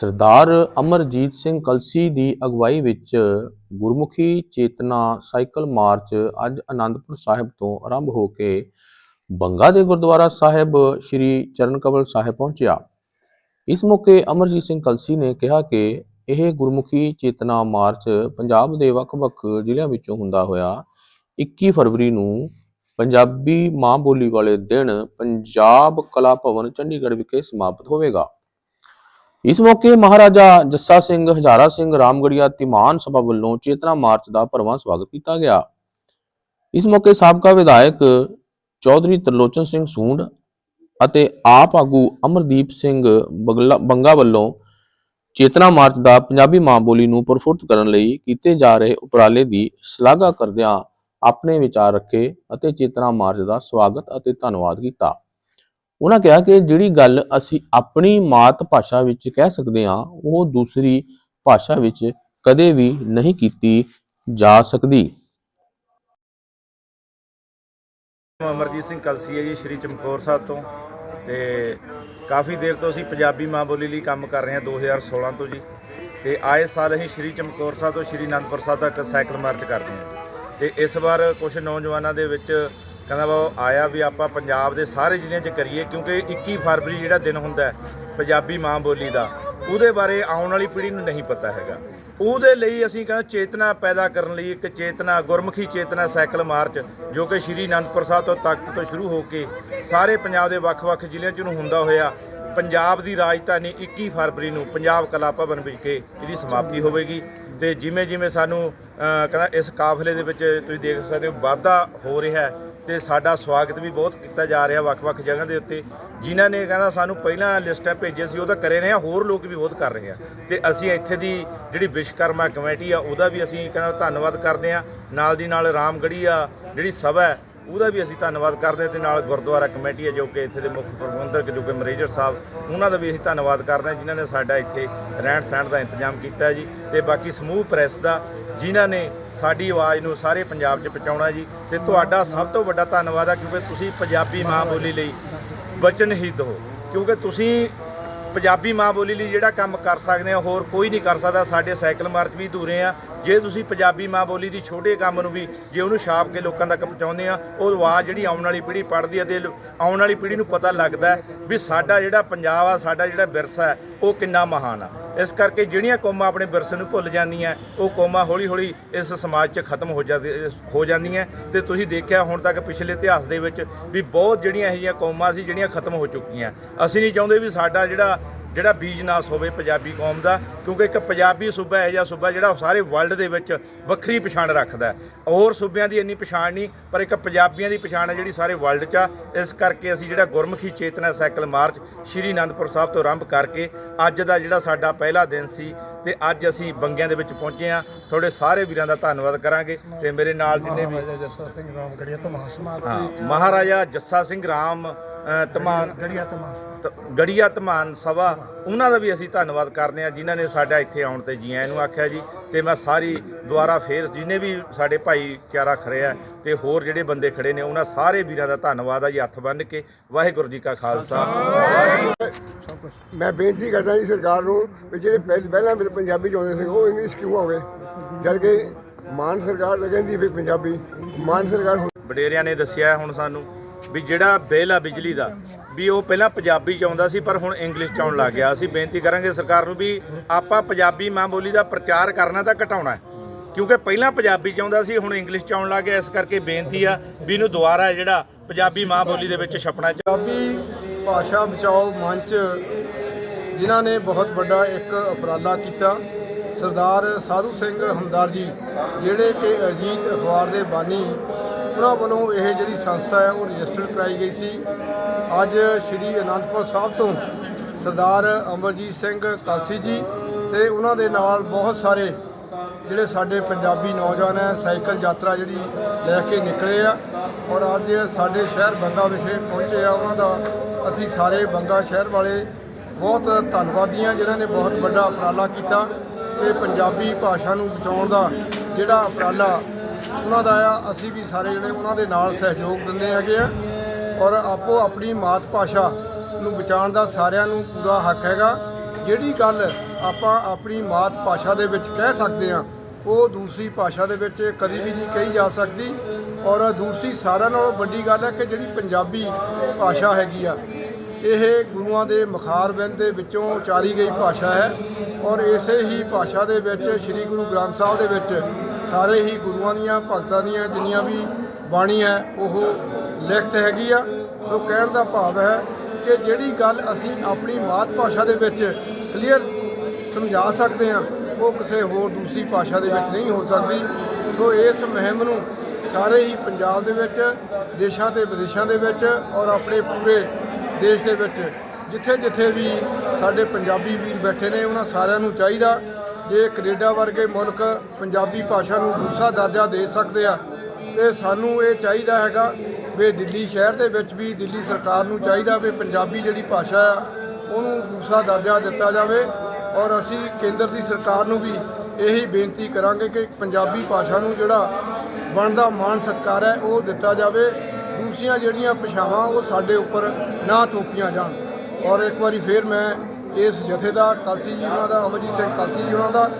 ਸਰਦਾਰ ਅਮਰਜੀਤ ਸਿੰਘ ਕਲਸੀ ਦੀ ਅਗਵਾਈ ਵਿੱਚ ਗੁਰਮੁਖੀ ਚੇਤਨਾ ਸਾਈਕਲ ਮਾਰਚ ਅੱਜ ਆਨੰਦਪੁਰ ਸਾਹਿਬ ਤੋਂ ਆਰੰਭ ਹੋ ਕੇ ਬੰਗਾ ਦੇ ਗੁਰਦੁਆਰਾ ਸਾਹਿਬ ਸ੍ਰੀ ਚਰਨਕਮਲ ਸਾਹਿਬ ਪਹੁੰਚਿਆ। ਇਸ ਮੌਕੇ ਅਮਰਜੀਤ ਸਿੰਘ ਕਲਸੀ ਨੇ ਕਿਹਾ ਕਿ ਇਹ ਗੁਰਮੁਖੀ ਚੇਤਨਾ ਮਾਰਚ ਪੰਜਾਬ ਦੇ ਵੱਖ-ਵੱਖ ਜ਼ਿਲ੍ਹਿਆਂ ਵਿੱਚੋਂ ਹੁੰਦਾ ਹੋਇਆ 21 ਫਰਵਰੀ ਨੂੰ ਪੰਜਾਬੀ ਮਾਂ ਬੋਲੀ ਵਾਲੇ ਦਿਨ ਪੰਜਾਬ ਕਲਾ ਭਵਨ ਚੰਡੀਗੜ੍ਹ ਵਿਖੇ ਸਮਾਪਤ ਹੋਵੇਗਾ। ਇਸ ਮੌਕੇ ਮਹਾਰਾਜਾ ਜੱਸਾ ਸਿੰਘ, ਹਜ਼ਾਰਾ ਸਿੰਘ, ਰਾਮਗੜੀਆ ਤਿਮਾਨ ਸਭਾ ਵੱਲੋਂ ਚੇਤਨਾ ਮਾਰਚ ਦਾ ਭਰਵਾਂ ਸਵਾਗਤ ਕੀਤਾ ਗਿਆ। ਇਸ ਮੌਕੇ ਸਾਬਕਾ ਵਿਧਾਇਕ ਚੌਧਰੀ ਤਰਲੋਚਨ ਸਿੰਘ ਸੂੰਡ ਅਤੇ ਆਪ ਆਗੂ ਅਮਰਦੀਪ ਸਿੰਘ ਬਗਲਾ- ਬੰਗਾ ਵੱਲੋਂ ਚੇਤਨਾ ਮਾਰਚ ਦਾ ਪੰਜਾਬੀ ਮਾਂ ਬੋਲੀ ਨੂੰ ਪ੍ਰਫੁੱਲਤ ਕਰਨ ਲਈ ਕੀਤੇ ਜਾ ਰਹੇ ਉਪਰਾਲੇ ਦੀ ਸ਼ਲਾਘਾ ਕਰਦਿਆਂ ਆਪਣੇ ਵਿਚਾਰ ਰੱਖੇ ਅਤੇ ਚੇਤਨਾ ਮਾਰਚ ਦਾ ਸਵਾਗਤ ਅਤੇ ਧੰਨਵਾਦ ਕੀਤਾ। ਉਹਨਾਂ ਕਿਹਾ ਕਿ ਜਿਹੜੀ ਗੱਲ ਅਸੀਂ ਆਪਣੀ ਮਾਤ ਭਾਸ਼ਾ ਵਿੱਚ ਕਹਿ ਸਕਦੇ ਹਾਂ, ਉਹ ਦੂਸਰੀ ਭਾਸ਼ਾ ਵਿੱਚ ਕਦੇ ਵੀ ਨਹੀਂ ਕੀਤੀ ਜਾ ਸਕਦੀ। ਅਮਰਜੀਤ ਸਿੰਘ ਕਲਸੀ ਹੈ ਜੀ, ਸ਼੍ਰੀ ਚਮਕੌਰ ਸਾਹਿਬ ਤੋਂ ਤੇ ਕਾਫੀ ਦੇਰ ਤੋਂ ਅਸੀਂ ਪੰਜਾਬੀ ਮਾਂ ਬੋਲੀ ਲਈ ਕੰਮ ਕਰ ਰਹੇ ਹਾਂ 2016 ਤੋਂ ਜੀ। ਤੇ ਆਏ ਸਾਲ ਅਸੀਂ ਸ਼੍ਰੀ ਚਮਕੌਰ ਸਾਹਿਬ ਤੋਂ ਸ਼੍ਰੀ ਅਨੰਦਪੁਰ ਸਾਹਿਬ ਤੱਕ ਸਾਈਕਲ ਮਾਰਚ ਕਰਦੇ ਹਾਂ। ਤੇ ਇਸ ਵਾਰ ਕੁਝ ਨੌਜਵਾਨਾਂ ਦੇ ਵਿੱਚ ਕਹਿੰਦਾ ਵਾ ਉਹ ਆਇਆ ਵੀ ਆਪਾਂ ਪੰਜਾਬ ਦੇ ਸਾਰੇ ਜ਼ਿਲ੍ਹਿਆਂ 'ਚ ਕਰੀਏ ਕਿਉਂਕਿ 21 ਫਰਵਰੀ ਜਿਹੜਾ ਦਿਨ ਹੁੰਦਾ ਪੰਜਾਬੀ ਮਾਂ ਬੋਲੀ ਦਾ, ਉਹਦੇ ਬਾਰੇ ਆਉਣ ਵਾਲੀ ਪੀੜ੍ਹੀ ਨੂੰ ਨਹੀਂ ਪਤਾ ਹੈਗਾ। ਉਹਦੇ ਲਈ ਅਸੀਂ ਕਹਿੰਦੇ ਚੇਤਨਾ ਪੈਦਾ ਕਰਨ ਲਈ ਇੱਕ ਚੇਤਨਾ, ਗੁਰਮੁਖੀ ਚੇਤਨਾ ਸਾਈਕਲ ਮਾਰਚ, ਜੋ ਕਿ ਸ਼੍ਰੀ ਅਨੰਦਪੁਰ ਸਾਹਿਬ ਤੋਂ ਤਖਤ ਤੋਂ ਸ਼ੁਰੂ ਹੋ ਕੇ ਸਾਰੇ ਪੰਜਾਬ ਦੇ ਵੱਖ-ਵੱਖ ਜ਼ਿਲ੍ਹਿਆਂ 'ਚ ਨੂੰ ਹੁੰਦਾ ਹੋਇਆ। ਪੰਜਾਬ ਦੀ ਰਾਜਧਾਨੀ 21 ਫਰਵਰੀ ਨੂੰ ਪੰਜਾਬ ਕਲਾ ਭਵਨ ਵਿਖੇ ਇਹਦੀ ਸਮਾਪਤੀ ਹੋਵੇਗੀ। ਤੇ ਜਿਵੇਂ ਜਿਵੇਂ ਸਾਨੂੰ ਕਹਿੰਦਾ ਇਸ ਕਾਫਲੇ ਦੇ ਵਿੱਚ ਤੁਸੀਂ ਦੇਖ ਸਕਦੇ ਹੋ, ਵਾਧਾ ਹੋ ਰਿਹਾ ਹੈ। ਤੇ ਸਾਡਾ ਸਵਾਗਤ ਵੀ ਬਹੁਤ ਕੀਤਾ ਜਾ ਰਿਹਾ ਵੱਖ-ਵੱਖ ਜਗ੍ਹਾ ਦੇ ਉੱਤੇ। ਜਿਨ੍ਹਾਂ ਨੇ ਕਹਿੰਦਾ ਸਾਨੂੰ ਪਹਿਲਾਂ ਲਿਸਟਾਂ ਭੇਜੀਆਂ ਸੀ, ਉਹ ਤਾਂ ਕਰੇ ਰਹੇ ਆ, ਹੋਰ ਲੋਕ ਵੀ ਬਹੁਤ ਕਰ ਰਹੇ ਆ। ਤੇ ਅਸੀਂ ਇੱਥੇ ਦੀ ਜਿਹੜੀ ਵਿਸ਼ਕਰਮਾ ਕਮੇਟੀ ਆ, ਉਹਦਾ ਵੀ ਅਸੀਂ ਕਹਿੰਦਾ ਧੰਨਵਾਦ ਕਰਦੇ ਆ। ਨਾਲ ਦੀ ਨਾਲ ਰਾਮਗੜੀ ਆ, ਜਿਹੜੀ ਸਭਾ ਉਹਦਾ ਵੀ ਅਸੀਂ ਧੰਨਵਾਦ ਕਰਦੇ ਹਾਂ ਤੇ ਨਾਲ ਗੁਰਦੁਆਰਾ ਕਮੇਟੀ ਹੈ ਜੋ ਕਿ ਇੱਥੇ ਦੇ ਮੁੱਖ ਪ੍ਰਬੰਧਕ ਜੋ ਕਿ ਮੈਨੇਜਰ ਸਾਹਿਬ, ਉਹਨਾਂ ਦਾ ਵੀ ਅਸੀਂ ਧੰਨਵਾਦ ਕਰਦੇ ਹਾਂ ਜਿਨ੍ਹਾਂ ਨੇ ਸਾਡਾ ਇੱਥੇ ਰਹਿਣ ਸਹਿਣ ਦਾ ਇੰਤਜ਼ਾਮ ਕੀਤਾ ਜੀ ਤੇ ਬਾਕੀ ਸਮੂਹ ਪ੍ਰੈਸ ਦਾ ਜਿਨ੍ਹਾਂ ਨੇ ਸਾਡੀ ਆਵਾਜ਼ ਨੂੰ ਸਾਰੇ ਪੰਜਾਬ 'ਚ ਪਹੁੰਚਾਉਣਾ ਜੀ ਤੇ ਤੁਹਾਡਾ ਸਭ ਤੋਂ ਵੱਡਾ ਧੰਨਵਾਦ ਆ ਕਿਉਂਕਿ ਤੁਸੀਂ ਪੰਜਾਬੀ ਮਾਂ ਬੋਲੀ ਲਈ ਵਚਨਹੀਦ ਹੋ, ਕਿਉਂਕਿ ਤੁਸੀਂ ਪੰਜਾਬੀ ਮਾਂ ਬੋਲੀ ਲਈ ਜਿਹੜਾ ਕੰਮ ਕਰ ਸਕਦੇ ਆ, ਹੋਰ ਕੋਈ ਨਹੀਂ ਕਰ ਸਕਦਾ। ਸਾਡੇ ਸਾਈਕਲ ਮਾਰਚ ਵੀ ਅਧੂਰੇ ਆ। ਜੇ ਤੁਸੀਂ ਪੰਜਾਬੀ ਮਾਂ ਬੋਲੀ ਦੀ ਛੋਟੇ ਕੰਮ ਨੂੰ ਵੀ ਜੇ ਉਹਨੂੰ ਛਾਪ ਕੇ ਲੋਕਾਂ ਤੱਕ ਪਹੁੰਚਾਉਂਦੇ ਆ, ਉਹ ਆਵਾਜ਼ ਜਿਹੜੀ ਆਉਣ ਵਾਲੀ ਪੀੜ੍ਹੀ ਪੜ੍ਹਦੀ ਆ ਤੇ ਆਉਣ ਵਾਲੀ ਪੀੜ੍ਹੀ ਨੂੰ ਪਤਾ ਲੱਗਦਾ ਵੀ ਸਾਡਾ ਜਿਹੜਾ ਪੰਜਾਬ ਆ, ਸਾਡਾ ਜਿਹੜਾ ਵਿਰਸਾ ਹੈ, ਉਹ ਕਿੰਨਾ ਮਹਾਨ ਆ। ਇਸ ਕਰਕੇ ਜਿਹੜੀਆਂ ਕੌਮਾਂ ਆਪਣੇ ਵਿਰਸੇ ਨੂੰ ਭੁੱਲ ਜਾਂਦੀਆਂ, ਉਹ ਕੌਮਾਂ ਹੌਲੀ ਹੌਲੀ ਇਸ ਸਮਾਜ 'ਚ ਖਤਮ ਹੋ ਜਾਂਦੀ, ਹੋ ਜਾਂਦੀਆਂ। ਤੇ ਤੁਸੀਂ ਦੇਖਿਆ ਹੁਣ ਤੱਕ ਪਿਛਲੇ ਇਤਿਹਾਸ ਦੇ ਵਿੱਚ ਵੀ ਬਹੁਤ ਜਿਹੜੀਆਂ ਇਹੋ ਜਿਹੀਆਂ ਕੌਮਾਂ ਸੀ, ਜਿਹੜੀਆਂ ਖਤਮ ਹੋ ਚੁੱਕੀਆਂ। ਅਸੀਂ ਨਹੀਂ ਚਾਹੁੰਦੇ ਵੀ ਸਾਡਾ ਜਿਹੜਾ ਜਿਹੜਾ ਬੀਜ ਨਾਸ ਹੋਵੇ ਪੰਜਾਬੀ ਕੌਮ ਦਾ ਕਿਉਂਕਿ ਇੱਕ ਪੰਜਾਬੀ ਸੂਬਾ ਹੈ ਜਾਂ ਸੂਬਾ ਜਿਹੜਾ ਸਾਰੇ ਵਰਲਡ ਦੇ ਵਿੱਚ ਵੱਖਰੀ ਪਛਾਣ ਰੱਖਦਾ ਹੋਰ ਸੂਬਿਆਂ ਦੀ ਇੰਨੀ ਪਛਾਣ ਨਹੀਂ ਪਰ ਇੱਕ ਪੰਜਾਬੀਆਂ ਦੀ ਪਛਾਣ ਹੈ ਜਿਹੜੀ ਸਾਰੇ ਵਰਲਡ 'ਚ ਆ। ਇਸ ਕਰਕੇ ਅਸੀਂ ਜਿਹੜਾ ਗੁਰਮੁਖੀ ਚੇਤਨਾ ਸਾਈਕਲ ਮਾਰਚ ਸ਼੍ਰੀ ਅਨੰਦਪੁਰ ਸਾਹਿਬ ਤੋਂ ਆਰੰਭ ਕਰਕੇ ਅੱਜ ਦਾ ਜਿਹੜਾ ਸਾਡਾ ਪਹਿਲਾ ਦਿਨ ਸੀ ਤੇ ਅੱਜ ਅਸੀਂ ਬੰਗਿਆਂ ਦੇ ਵਿੱਚ ਪਹੁੰਚੇ ਆ ਤੁਹਾਡੇ ਸਾਰੇ ਵੀਰਾਂ ਦਾ ਧੰਨਵਾਦ ਕਰਾਂਗੇ ਤੇ ਮੇਰੇ ਨਾਲ ਜਿੰਨੇ ਵੀ ਜੱਸਾ ਸਿੰਘ ਰਾਮਗੜੀਆ ਤਮਾਸ ਹਾਂ ਮਹਾਰਾਜਾ ਜੱਸਾ ਸਿੰਘ ਰਾਮ ਧਮਾਨ ਗੜੀਆ ਤ- ਗੜੀਆ ਧਮਾਨ ਸਭਾ। ਉਹਨਾਂ ਦਾ ਵੀ ਅਸੀਂ ਧੰਨਵਾਦ ਕਰਦੇ ਹਾਂ ਜਿਨ੍ਹਾਂ ਨੇ ਸਾਡਾ ਇੱਥੇ ਆਉਣ ਤੇ ਜੀ ਆਇਆਂ ਨੂੰ ਆਖਿਆ ਜੀ। ਤੇ ਮੈਂ ਸਾਰੀ ਦੁਆਰਾ ਫੇਰ ਜਿਨੇ ਵੀ ਸਾਡੇ ਭਾਈਚਾਰਾ ਖੜਿਆ ਤੇ ਹੋਰ ਜਿਹੜੇ ਬੰਦੇ ਖੜੇ ਨੇ ਉਹਨਾਂ ਸਾਰੇ ਵੀਰਾਂ ਦਾ ਧੰਨਵਾਦ ਆ ਜੀ ਹੱਥ ਬੰਨ੍ਹ ਕੇ। ਵਾਹਿਗੁਰੂ ਜੀ ਕਾ ਖਾਲਸਾ। ਮੈਂ ਬੇਨਤੀ ਕਰਦਾ ਜੀ ਸਰਕਾਰ ਨੂੰ ਵੀ ਜਿਹੜੇ ਪਹਿ- ਪਹਿਲਾਂ ਮੇਰੇ ਪੰਜਾਬੀ ਚਾਹੁੰਦੇ ਸੀ ਉਹ ਇੰਗਲਿਸ਼ ਕਿਉਂ ਹੋ ਗਏ? ਜਦ ਕਿ ਮਾਨ ਸਰਕਾਰ ਤਾਂ ਕਹਿੰਦੀ ਵੀ ਪੰਜਾਬੀ ਮਾਨ ਸਰਕਾਰ ਹੁਣ ਵਡੇਰਿਆਂ ਨੇ ਦੱਸਿਆ ਹੁਣ ਸਾਨੂੰ। ਵੀ ਜਿਹੜਾ ਬਿੱਲ ਆ ਬਿਜਲੀ ਦਾ, ਵੀ ਉਹ ਪਹਿਲਾਂ ਪੰਜਾਬੀ ਚ ਆਉਂਦਾ ਸੀ, ਪਰ ਹੁਣ ਇੰਗਲਿਸ਼ ਚ ਆਉਣ ਲੱਗ ਗਿਆ। ਅਸੀਂ ਬੇਨਤੀ ਕਰਾਂਗੇ ਸਰਕਾਰ ਨੂੰ ਵੀ ਆਪਾਂ ਪੰਜਾਬੀ ਮਾਂ ਬੋਲੀ ਦਾ ਪ੍ਰਚਾਰ ਕਰਨਾ ਤਾਂ ਘਟਾਉਣਾ ਹੈ। ਕਿਉਂਕਿ ਪਹਿਲਾਂ ਪੰਜਾਬੀ ਚ ਆਉਂਦਾ ਸੀ, ਹੁਣ ਇੰਗਲਿਸ਼ ਚ ਆਉਣ ਲੱਗ ਗਿਆ। ਇਸ ਕਰਕੇ ਬੇਨਤੀ ਆ ਵੀ ਇਹਨੂੰ ਦੁਬਾਰਾ ਜਿਹੜਾ ਪੰਜਾਬੀ ਮਾਂ ਬੋਲੀ ਦੇ ਵਿੱਚ ਛਪਣਾ ਪੰਜਾਬੀ ਭਾਸ਼ਾ ਬਚਾਓ ਮੰਚ ਜਿਨ੍ਹਾਂ ਨੇ ਬਹੁਤ ਵੱਡਾ ਇੱਕ ਉਪਰਾਲਾ ਕੀਤਾ। ਸਰਦਾਰ ਸਾਧੂ ਸਿੰਘ ਹਮਦਾਰ ਜੀ, ਜਿਹੜੇ ਕਿ ਅਜੀਤ ਅਖਬਾਰ ਦੇ ਬਾਨੀ ਉਹਨਾਂ ਵੱਲੋਂ ਇਹ ਜਿਹੜੀ ਸੰਸਥਾ ਹੈ, ਉਹ ਰਜਿਸਟਰ ਕਰਾਈ ਗਈ ਸੀ। ਅੱਜ ਸ਼੍ਰੀ ਅਨੰਦਪੁਰ ਸਾਹਿਬ ਤੋਂ ਸਰਦਾਰ ਅਮਰਜੀਤ ਸਿੰਘ ਕਾਲਸੀ ਜੀ ਤੇ ਉਹਨਾਂ ਦੇ ਨਾਲ ਬਹੁਤ ਸਾਰੇ ਜਿਹੜੇ ਸਾਡੇ ਪੰਜਾਬੀ ਨੌਜਵਾਨ ਹੈ, ਸਾਈਕਲ ਯਾਤਰਾ ਜਿਹੜੀ ਲੈ ਕੇ ਨਿਕਲੇ ਆ ਔਰ ਅੱਜ ਸਾਡੇ ਸ਼ਹਿਰ ਬੰਗਾ ਵਿਖੇ ਪਹੁੰਚੇ ਆ। ਉਹਨਾਂ ਦਾ ਅਸੀਂ ਸਾਰੇ ਬੰਗਾ ਸ਼ਹਿਰ ਵਾਲੇ ਬਹੁਤ ਧੰਨਵਾਦੀ ਹਾਂ ਜਿਨ੍ਹਾਂ ਨੇ ਬਹੁਤ ਵੱਡਾ ਉਪਰਾਲਾ ਕੀਤਾ ਤੇ ਪੰਜਾਬੀ ਭਾਸ਼ਾ ਨੂੰ ਬਚਾਉਣ ਦਾ ਜਿਹੜਾ ਉਪਰਾਲਾ ਉਹਨਾਂ ਦਾ ਆ, ਅਸੀਂ ਵੀ ਸਾਰੇ ਜਿਹੜੇ ਉਹਨਾਂ ਦੇ ਨਾਲ ਸਹਿਯੋਗ ਦਿੰਦੇ ਹੈਗੇ ਆ ਔਰ ਆਪੋ ਆਪਣੀ ਮਾਤ ਭਾਸ਼ਾ ਨੂੰ ਬਚਾਉਣ ਦਾ ਸਾਰਿਆਂ ਨੂੰ ਪੂਰਾ ਹੱਕ ਹੈਗਾ। ਜਿਹੜੀ ਗੱਲ ਆਪਾਂ ਆਪਣੀ ਮਾਤ ਭਾਸ਼ਾ ਦੇ ਵਿੱਚ ਕਹਿ ਸਕਦੇ ਹਾਂ, ਉਹ ਦੂਸਰੀ ਭਾਸ਼ਾ ਦੇ ਵਿੱਚ ਕਦੀ ਵੀ ਨਹੀਂ ਕਹੀ ਜਾ ਸਕਦੀ। ਔਰ ਦੂਸਰੀ ਸਾਰਿਆਂ ਨਾਲੋਂ ਵੱਡੀ ਗੱਲ ਹੈ ਕਿ ਜਿਹੜੀ ਪੰਜਾਬੀ ਭਾਸ਼ਾ ਹੈਗੀ ਆ ਇਹ ਗੁਰੂਆਂ ਦੇ ਮੁਖਾਰਬਿੰਦ ਦੇ ਵਿੱਚੋਂ ਉਚਾਰੀ ਗਈ ਭਾਸ਼ਾ ਹੈ ਔਰ ਇਸੇ ਹੀ ਭਾਸ਼ਾ ਦੇ ਵਿੱਚ ਸ੍ਰੀ ਗੁਰੂ ਗ੍ਰੰਥ ਸਾਹਿਬ ਦੇ ਵਿੱਚ ਸਾਰੇ ਹੀ ਗੁਰੂਆਂ ਦੀਆਂ ਭਗਤਾਂ ਦੀਆਂ ਜਿੰਨੀਆਂ ਵੀ ਬਾਣੀ ਹੈ ਉਹ ਲਿਖਤ ਹੈਗੀ ਆ। ਸੋ ਕਹਿਣ ਦਾ ਭਾਵ ਹੈ ਕਿ ਜਿਹੜੀ ਗੱਲ ਅਸੀਂ ਆਪਣੀ ਮਾਤ ਭਾਸ਼ਾ ਦੇ ਵਿੱਚ ਕਲੀਅਰ ਸਮਝਾ ਸਕਦੇ ਹਾਂ, ਉਹ ਕਿਸੇ ਹੋਰ ਦੂਸਰੀ ਭਾਸ਼ਾ ਦੇ ਵਿੱਚ ਨਹੀਂ ਹੋ ਸਕਦੀ। ਸੋ ਇਸ ਮੁਹਿੰਮ ਨੂੰ ਸਾਰੇ ਹੀ ਪੰਜਾਬ ਦੇ ਵਿੱਚ, ਦੇਸ਼ਾਂ ਤੇ ਵਿਦੇਸ਼ਾਂ ਦੇ ਵਿੱਚ ਔਰ ਆਪਣੇ ਪੂਰੇ ਦੇਸ਼ ਦੇ ਵਿੱਚ ਜਿੱਥੇ ਜਿੱਥੇ ਵੀ ਸਾਡੇ ਪੰਜਾਬੀ ਵੀਰ ਬੈਠੇ ਨੇ, ਉਹਨਾਂ ਸਾਰਿਆਂ ਨੂੰ ਚਾਹੀਦਾ ਜੇ ਕੈਨੇਡਾ ਵਰਗੇ ਮੁਲਕ ਪੰਜਾਬੀ ਭਾਸ਼ਾ ਨੂੰ ਦੂਸਰਾ ਦਰਜਾ ਦੇ ਸਕਦੇ ਆ, ਤੇ ਸਾਨੂੰ ਇਹ ਚਾਹੀਦਾ ਹੈਗਾ ਵੀ ਦਿੱਲੀ ਸ਼ਹਿਰ ਦੇ ਵਿੱਚ ਵੀ ਦਿੱਲੀ ਸਰਕਾਰ ਨੂੰ ਚਾਹੀਦਾ ਵੀ ਪੰਜਾਬੀ ਜਿਹੜੀ ਭਾਸ਼ਾ ਆ, ਉਹਨੂੰ ਦੂਸਰਾ ਦਰਜਾ ਦਿੱਤਾ ਜਾਵੇ। ਔਰ ਅਸੀਂ ਕੇਂਦਰ ਦੀ ਸਰਕਾਰ ਨੂੰ ਵੀ ਇਹੀ ਬੇਨਤੀ ਕਰਾਂਗੇ ਕਿ ਪੰਜਾਬੀ ਭਾਸ਼ਾ ਨੂੰ ਜਿਹੜਾ ਬਣਦਾ ਮਾਣ ਸਤਿਕਾਰ ਹੈ, ਉਹ ਦਿੱਤਾ ਜਾਵੇ। ਦੂਸਰੀਆਂ ਜਿਹੜੀਆਂ ਭਾਸ਼ਾਵਾਂ ਉਹ ਸਾਡੇ ਉੱਪਰ ਨਾ ਥੋਪੀਆਂ ਜਾਣ। ਔਰ ਇੱਕ ਵਾਰੀ ਫੇਰ ਮੈਂ ਇਸ ਜਥੇ ਦਾ, ਕਲਸੀ ਜੀ ਉਹਨਾਂ ਦਾ, ਅਮਰਜੀਤ ਸਿੰਘ ਕਲਸੀ ਜੀ ਉਹਨਾਂ ਦਾ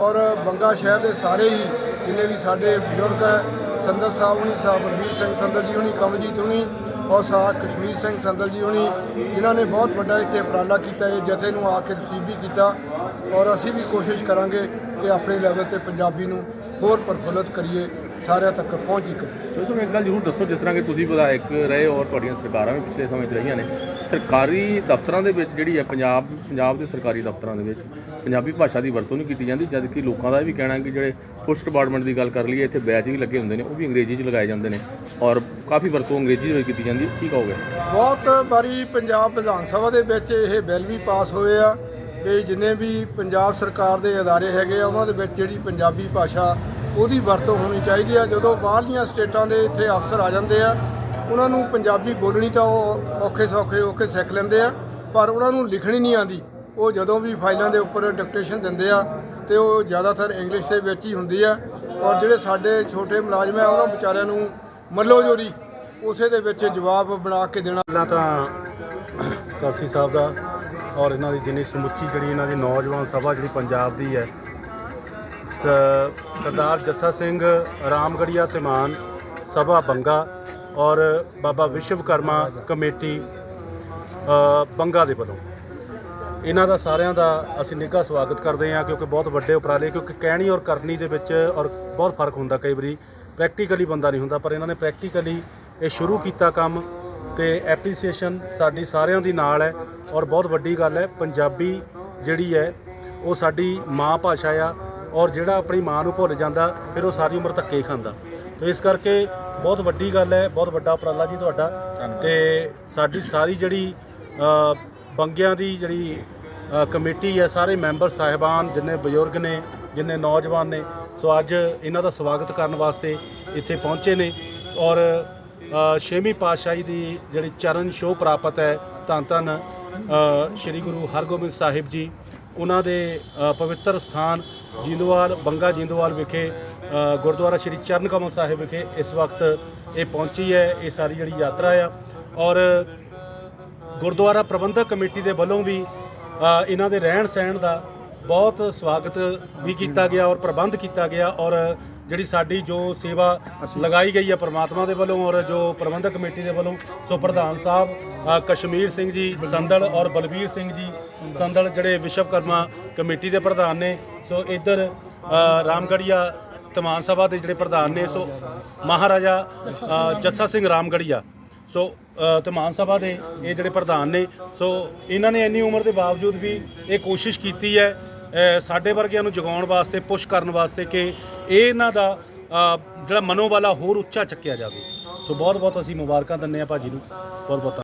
ਔਰ ਬੰਗਾ ਸ਼ਹਿਰ ਦੇ ਸਾਰੇ ਹੀ ਜਿੰਨੇ ਵੀ ਸਾਡੇ ਬਜ਼ੁਰਗ ਹੈ, ਸੰਦਰ ਸਾਹਿਬ ਹੁਣੀ ਸਾਹਿਬ ਬਲਵੀਰ ਸਿੰਘ ਸੰਦਰ ਜੀ ਹੁਣੀ, ਕਮਲਜੀਤ ਹੁਣੀ ਔਰ ਸਾਹ ਕਸ਼ਮੀਰ ਸਿੰਘ ਸੰਦਰ ਜੀ ਹੁਣੀ, ਜਿਨ੍ਹਾਂ ਨੇ ਬਹੁਤ ਵੱਡਾ ਇੱਥੇ ਉਪਰਾਲਾ ਕੀਤਾ, ਇਹ ਜਥੇ ਨੂੰ ਆ ਕੇ ਰਿਸੀਵ ਵੀ ਕੀਤਾ ਔਰ ਅਸੀਂ ਵੀ ਕੋਸ਼ਿਸ਼ ਕਰਾਂਗੇ ਕਿ ਆਪਣੇ ਲੈਵਲ ਤੇ ਪੰਜਾਬੀ ਨੂੰ ਹੋਰ ਪ੍ਰਫੁੱਲਤ ਕਰੀਏ। ਸਾਰਿਆਂ ਤੱਕ ਪਹੁੰਚੀ ਕਰੀਏ ਸੋ ਤੁਹਾਨੂੰ ਇੱਕ ਗੱਲ ਜ਼ਰੂਰ ਦੱਸੋ ਜਿਸ ਤਰ੍ਹਾਂ ਕਿ ਤੁਸੀਂ ਵਿਧਾਇਕ ਰਹੇ ਔਰ ਤੁਹਾਡੀਆਂ ਸਰਕਾਰਾਂ ਵੀ ਪਿਛਲੇ ਸਮੇਂ 'ਚ ਰਹੀਆਂ ਨੇ। ਸਰਕਾਰੀ ਦਫ਼ਤਰਾਂ ਦੇ ਵਿੱਚ ਜਿਹੜੀ ਹੈ ਪੰਜਾਬ ਪੰਜਾਬ ਦੇ ਸਰਕਾਰੀ ਦਫ਼ਤਰਾਂ ਦੇ ਵਿੱਚ ਪੰਜਾਬੀ ਭਾਸ਼ਾ ਦੀ ਵਰਤੋਂ ਨਹੀਂ ਕੀਤੀ ਜਾਂਦੀ ਜਦ ਕਿ ਲੋਕਾਂ ਦਾ ਇਹ ਵੀ ਕਹਿਣਾ ਕਿ ਜਿਹੜੇ ਪੁਲਿਸ ਡਿਪਾਰਟਮੈਂਟ ਦੀ ਗੱਲ ਕਰ ਲਈਏ ਇੱਥੇ ਬੈਚ ਵੀ ਲੱਗੇ ਹੁੰਦੇ ਨੇ ਉਹ ਵੀ ਅੰਗਰੇਜ਼ੀ 'ਚ ਲਗਾਏ ਜਾਂਦੇ ਨੇ ਔਰ ਕਾਫੀ ਵਰਤੋਂ ਅੰਗਰੇਜ਼ੀ ਵਿੱਚ ਕੀਤੀ ਜਾਂਦੀ ਹੈ। ਕੀ ਕਹੋਗੇ? ਬਹੁਤ ਵਾਰੀ ਪੰਜਾਬ ਵਿਧਾਨ ਸਭਾ ਦੇ ਵਿੱਚ ਇਹ ਬਿੱਲ ਵੀ ਪਾਸ ਹੋਏ ਆ ਕਿ ਜਿੰਨੇ ਵੀ ਪੰਜਾਬ ਸਰਕਾਰ ਦੇ ਅਦਾਰੇ ਹੈਗੇ ਆ ਉਹਨਾਂ ਦੇ ਵਿੱਚ ਜਿਹੜੀ ਪੰਜਾਬੀ ਭਾਸ਼ਾ ਉਹਦੀ ਵਰਤੋਂ ਹੋਣੀ ਚਾਹੀਦੀ ਆ। ਜਦੋਂ ਬਾਹਰਲੀਆਂ ਸਟੇਟਾਂ ਦੇ ਇੱਥੇ ਅਫਸਰ ਆ ਜਾਂਦੇ ਆ, ਉਹਨਾਂ ਨੂੰ ਪੰਜਾਬੀ ਬੋਲਣੀ ਤਾਂ ਉਹ ਔਖੇ ਸੌਖੇ ਔਖੇ ਸਿੱਖ ਲੈਂਦੇ ਆ, ਪਰ ਉਹਨਾਂ ਨੂੰ ਲਿਖਣੀ ਨਹੀਂ ਆਂਦੀ ਉਹ ਜਦੋਂ ਵੀ ਫਾਈਲਾਂ ਦੇ ਉੱਪਰ ਡਿਕਟੇਸ਼ਨ ਦਿੰਦੇ ਆ ਤੇ ਉਹ ਜ਼ਿਆਦਾਤਰ ਇੰਗਲਿਸ਼ ਦੇ ਵਿੱਚ ਹੀ ਹੁੰਦੀ ਆ। ਔਰ ਜਿਹੜੇ ਸਾਡੇ ਛੋਟੇ ਮੁਲਾਜ਼ਮ ਆ, ਉਹਨਾਂ ਵਿਚਾਰਿਆਂ ਨੂੰ ਮੱਲੋ ਜੋਰੀ ਉਸੇ ਦੇ ਵਿੱਚ ਜਵਾਬ ਬਣਾ ਕੇ ਦੇਣਾ। ਪਹਿਲਾਂ ਤਾਂ ਕਾਫੀ ਸਾਹਿਬ ਦਾ ਔਰ ਇਹਨਾਂ ਦੀ ਜਿੰਨੀ ਸਮੁੱਚੀ ਜਿਹੜੀ ਇਹਨਾਂ ਦੀ ਨੌਜਵਾਨ ਸਭਾ ਜਿਹੜੀ ਪੰਜਾਬ ਦੀ ਹੈ ਸਰਦਾਰ ਜੱਸਾ ਸਿੰਘ ਰਾਮਗੜੀਆ ਧਮਾਨ ਸਭਾ ਬੰਗਾ ਔਰ ਬਾਬਾ ਵਿਸ਼ਵਕਰਮਾ ਕਮੇਟੀ ਬੰਗਾ ਦੇ ਵੱਲੋਂ। ਇਹਨਾਂ ਦਾ ਸਾਰਿਆਂ ਦਾ ਅਸੀਂ ਨਿੱਘਾ ਸਵਾਗਤ ਕਰਦੇ ਹਾਂ ਕਿਉਂਕਿ ਬਹੁਤ ਵੱਡੇ ਉਪਰਾਲੇ, ਕਿਉਂਕਿ ਕਹਿਣੀ ਔਰ ਕਰਨੀ ਦੇ ਵਿੱਚ ਔਰ ਬਹੁਤ ਫ਼ਰਕ ਹੁੰਦਾ ਕਈ ਵਾਰੀ। ਪ੍ਰੈਕਟੀਕਲੀ ਬੰਦਾ ਨਹੀਂ ਹੁੰਦਾ, ਪਰ ਇਹਨਾਂ ਨੇ ਪ੍ਰੈਕਟੀਕਲੀ ਇਹ ਸ਼ੁਰੂ ਕੀਤਾ ਕੰਮ ਤੇ ਐਪਰੀਸੀਏਸ਼ਨ ਸਾਡੀ ਸਾਰਿਆਂ ਦੀ ਨਾਲ ਹੈ ਔਰ ਬਹੁਤ ਵੱਡੀ ਗੱਲ ਹੈ, ਪੰਜਾਬੀ ਜਿਹੜੀ ਹੈ ਉਹ ਸਾਡੀ ਮਾਂ ਭਾਸ਼ਾ ਆ। ਔਰ ਜਿਹੜਾ ਆਪਣੀ ਮਾਂ ਨੂੰ ਭੁੱਲ ਜਾਂਦਾ ਫਿਰ ਉਹ ਸਾਰੀ ਉਮਰ ਧੱਕੇ ਖਾਂਦਾ। ਤੇ ਇਸ ਕਰਕੇ ਬਹੁਤ ਵੱਡੀ ਗੱਲ ਹੈ ਬਹੁਤ ਵੱਡਾ ਉਪਰਾਲਾ ਜੀ ਤੁਹਾਡਾ। ਤੇ ਸਾਡੀ ਸਾਰੀ ਜਿਹੜੀ ਬੰਗਿਆਂ ਦੀ ਜਿਹੜੀ ਕਮੇਟੀ ਹੈ ਸਾਰੇ ਮੈਂਬਰ ਸਾਹਿਬਾਨ ਜਿੰਨੇ ਬਜ਼ੁਰਗ ਨੇ ਜਿੰਨੇ ਨੌਜਵਾਨ ਨੇ ਸੋ ਅੱਜ ਇਹਨਾਂ ਦਾ ਸਵਾਗਤ ਕਰਨ ਵਾਸਤੇ ਇੱਥੇ ਪਹੁੰਚੇ ਨੇ। ਔਰ ਛੇਵੀਂ ਪਾਤਸ਼ਾਹੀ ਦੀ ਜਿਹੜੀ ਚਰਨ ਛੋਹ ਪ੍ਰਾਪਤ ਹੈ ਧੰਨ ਧੰਨ ਸ੍ਰੀ ਗੁਰੂ ਹਰਗੋਬਿੰਦ ਸਾਹਿਬ ਜੀ। ਉਹਨਾਂ ਦੇ ਪਵਿੱਤਰ ਸਥਾਨ ਜਿੰਦਵਾਲ, ਬੰਗਾ ਜਿੰਦਵਾਲ ਵਿਖੇ ਗੁਰਦੁਆਰਾ ਸ੍ਰੀ ਚਰਨ ਕਮਲ ਸਾਹਿਬ ਵਿਖੇ ਇਸ ਵਕਤ ਇਹ ਪਹੁੰਚੀ ਹੈ, ਇਹ ਸਾਰੀ ਜਿਹੜੀ ਯਾਤਰਾ ਆ। ਔਰ ਗੁਰਦੁਆਰਾ ਪ੍ਰਬੰਧਕ ਕਮੇਟੀ ਦੇ ਵੱਲੋਂ ਵੀ ਇਹਨਾਂ ਦੇ ਰਹਿਣ ਸਹਿਣ ਦਾ ਬਹੁਤ ਸਵਾਗਤ ਵੀ ਕੀਤਾ ਗਿਆ ਔਰ ਪ੍ਰਬੰਧ ਕੀਤਾ ਗਿਆ ਔਰ ਜਿਹੜੀ ਸਾਡੀ ਜੋ ਸੇਵਾ ਲਗਾਈ ਗਈ ਹੈ ਪ੍ਰਮਾਤਮਾ ਦੇ ਵੱਲੋਂ ਔਰ ਜੋ ਪ੍ਰਬੰਧਕ ਕਮੇਟੀ ਦੇ ਵੱਲੋਂ ਸੋ ਪ੍ਰਧਾਨ ਸਾਹਿਬ ਕਸ਼ਮੀਰ ਸਿੰਘ ਜੀ, ਸੰਦਲ ਔਰ ਬਲਬੀਰ ਸਿੰਘ ਜੀ ਸੰਦਲ ਜਿਹੜੇ ਵਿਸ਼ਵਕਰਮਾ ਕਮੇਟੀ ਦੇ ਪ੍ਰਧਾਨ ਨੇ ਸੋ ਇੱਧਰ ਅ, ਰਾਮਗੜੀਆ ਤਮਾਨ ਸਭਾ ਦੇ ਜਿਹੜੇ ਪ੍ਰਧਾਨ ਨੇ ਸੋ ਮਹਾਰਾਜਾ ਜੱਸਾ ਸਿੰਘ ਰਾਮਗੜੀਆ ਸੋ ਅ, ਧਮਾਨ ਸਭਾ ਦੇ ਇਹ ਜਿਹੜੇ ਪ੍ਰਧਾਨ ਨੇ ਸੋ ਇਹਨਾਂ ਨੇ ਇੰਨੀ ਉਮਰ ਦੇ ਬਾਵਜੂਦ ਵੀ ਇਹ ਕੋਸ਼ਿਸ਼ ਕੀਤੀ ਹੈ ਸਾਡੇ ਵਰਗਿਆਂ ਨੂੰ ਜਗਾਉਣ ਵਾਸਤੇ ਪੁਸ਼ ਕਰਨ ਵਾਸਤੇ ਕਿ ਇਹਨਾਂ ਦਾ ਜਿਹੜਾ ਮਨੋਬਲ ਆ ਹੋਰ ਉੱਚਾ ਚੱਕਿਆ ਜਾਵੇ। ਸੋ ਬਹੁਤ ਬਹੁਤ ਅਸੀਂ ਮੁਬਾਰਕਾਂ ਦਿੰਦੇ ਆ ਭਾਜੀ ਨੂੰ ਬਹੁਤ ਬਹੁਤ